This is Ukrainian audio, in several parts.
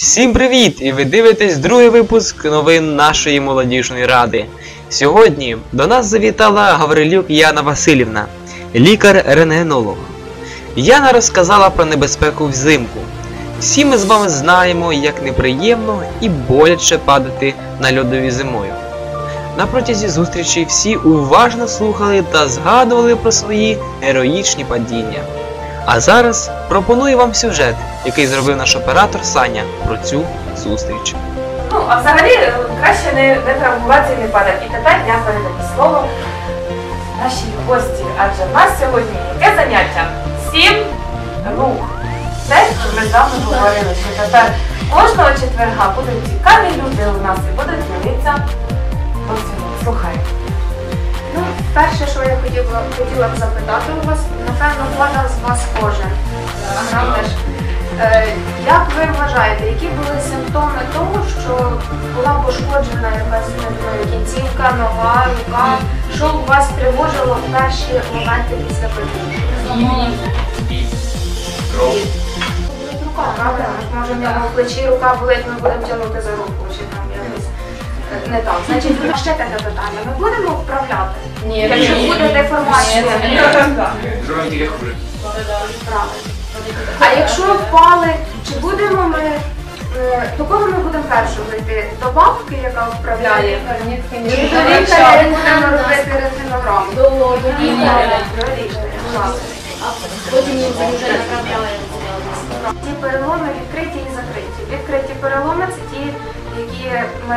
Всім привіт! І ви дивитесь другий випуск новин нашої молодіжної ради. Сьогодні до нас завітала Гаврилюк Яна Васильівна, лікар-рентгенолог. Яна розказала про небезпеку взимку. Всі ми з вами знаємо, як неприємно і боляче падати на льодові зимою. На протязі зустрічі всі уважно слухали та згадували про свої героїчні падіння. А зараз пропоную вам сюжет, який зробив наш оператор Саня про цю зустріч. Ну, а взагалі е, краще не, не травмуватися і не падати. І тепер я передаю слово нашій гості, адже в нас сьогодні яке заняття? Сім рух. Те, що ми з вами говорили, що тепер кожного четверга будуть цікаві люди у нас і будуть ділитися досвідом. Слухай. Перше, що я хотіла, хотіла б запитати у вас, напевно, кожен з вас кожен. Теж. Е, як ви вважаєте, які були симптоми того, що була пошкоджена якась не знаю, кінцівка, нога, рука? Що у вас тривожило в перші моменти після падіння? Рука, правда? Може, в нього в плечі рука болить, ми будемо тягнути за руку, чи е, не так. Значить, ще таке питання. Ми будемо вправляти? Ні, Якщо буде деформація, правильно. А якщо впали, чи будемо ми е, до кого ми будемо першого йти? До бабки, яка вправляє? Чи до лікаря і будемо робити рентгенограму? До лікаря. Так. Ті переломи відкриті і закриті. Відкриті переломи це ті, які ми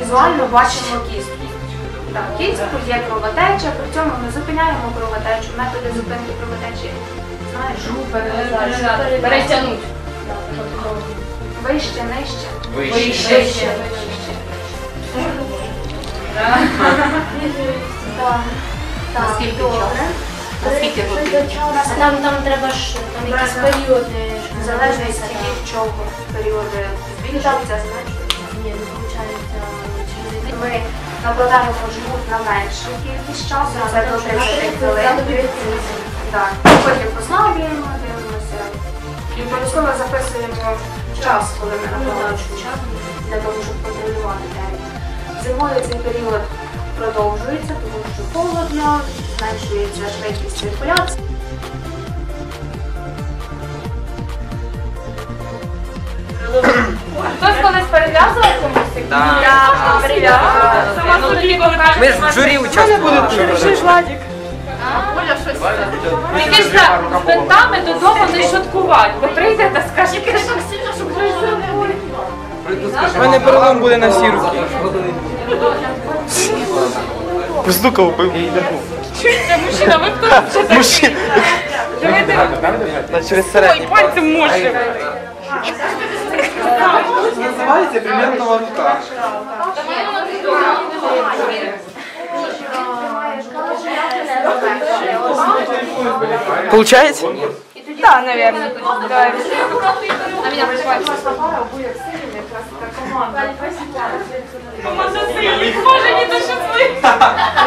візуально бачимо кістку. Так, кістку є кровотеча, при цьому ми зупиняємо кровотечу, методи зупинки кровотечі. Знаєш, Перетягнуть. вище, нижче. Вище. Вище. Так. Так, добре. Наскільки? Там, треба ж там якісь періоди. В залежності від чого періоди збільшуються, зменшуються. Ні, не виходить через Ми накладаємо жгут на меншу кількість часу, до 30 хвилин. Потім послаблюємо, дивимося. І обов'язково записуємо час, коли ми накладаємо жгут, для того, щоб контролювати термін. Зимою цей період продовжується, тому що холодно, зменшується швидкість циркуляції. Хтось колись перев'язував комусь? Так. Я перев'язувала. Сама собі покажу. Ми ж в журі участвували. Оля щось. Тільки ж з бинтами додому не шуткувати. Ви прийдете, скажете, що сильно, щоб. У мене перелом буде на всі руки. Постукав би. Це мужчина, ви хто вчите? Мужчина. Ой, пальцем може. Називається бриллиантова рука. Получається? Да, наверное. Давай. На щасливі.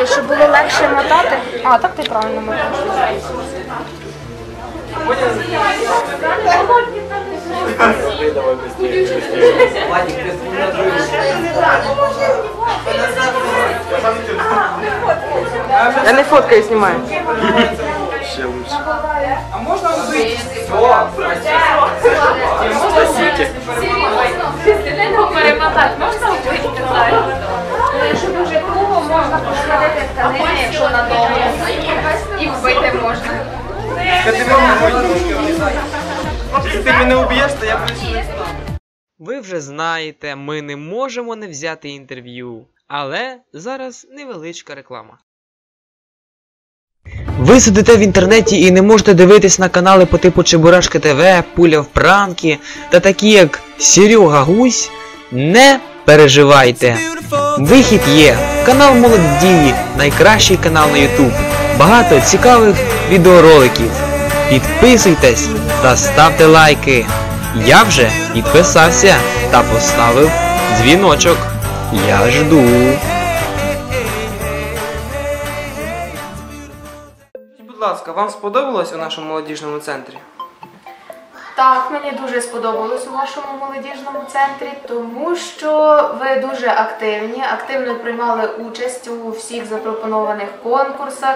Щоб було легше мотати. А, так ти правильно мотаєш. Я не фоткаю, знімаю. Ще лучше. А можна вбити? Сильно перемотати, можна вбити? Якщо дуже туго, можна Ти уб'єш, то я прийшов. Ви вже знаєте, ми не можемо не взяти інтерв'ю. Але зараз невеличка реклама. Ви сидите в інтернеті і не можете дивитись на канали по типу Чебурашки ТВ, Пуля в пранки та такі як Серега Гусь. Не переживайте. Вихід є. Канал Молодь Дії, найкращий канал на YouTube. Багато цікавих відеороликів. Підписуйтесь та ставте лайки. Я вже підписався та поставив дзвіночок. Я жду. Будь ласка, вам сподобалось у нашому молодіжному центрі? Так, мені дуже сподобалось у вашому молодіжному центрі, тому що ви дуже активні, активно приймали участь у всіх запропонованих конкурсах,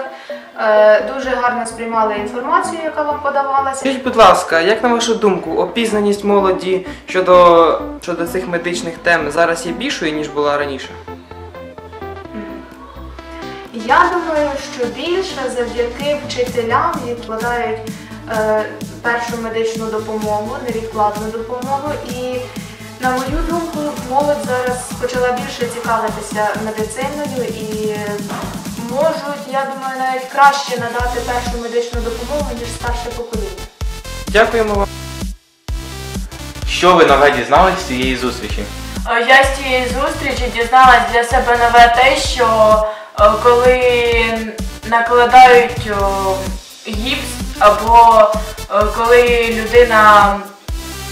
е, дуже гарно сприймали інформацію, яка вам подавалася. Скажіть, будь ласка, як на вашу думку, опізнаність молоді щодо, щодо цих медичних тем зараз є більшою, ніж була раніше? Я думаю, що більше завдяки вчителям відкладають першу медичну допомогу, невідкладну допомогу. І на мою думку, молодь зараз почала більше цікавитися медициною і можуть, я думаю, навіть краще надати першу медичну допомогу, ніж старше покоління. Dякуємо вам. Що ви нове дізнались з цієї зустрічі? Е, Я з цієї зустрічі дізналась для себе нове те, що е, коли накладають гіпс, або е, коли людина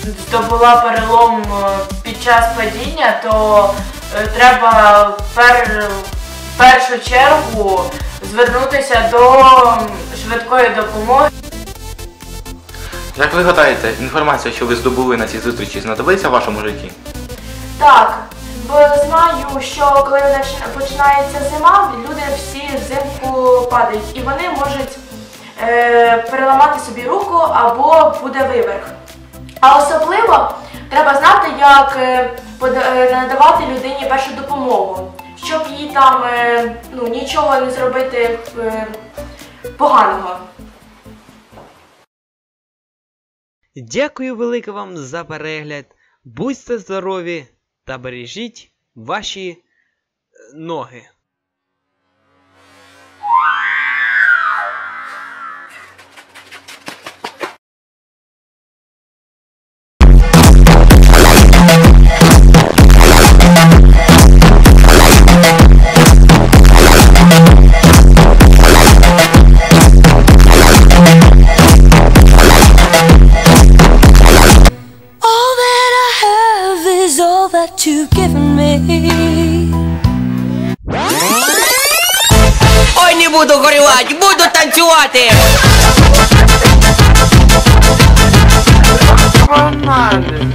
здобула перелом е, під час падіння, то е, треба в пер, першу чергу звернутися до швидкої допомоги. Як ви гадаєте, інформація, що ви здобули на цій зустрічі, знадобиться в вашому житті? Так, бо знаю, що коли починається зима, люди всі взимку падають і вони можуть переламати собі руку або буде вивих. А особливо треба знати, як е, е, надавати людині першу допомогу, щоб їй там е, ну, нічого не зробити е, поганого. Дякую велике вам за перегляд. Будьте здорові та бережіть ваші е, ноги. that you've given me. Ой, не буду горювати, буду танцювати. Погнали!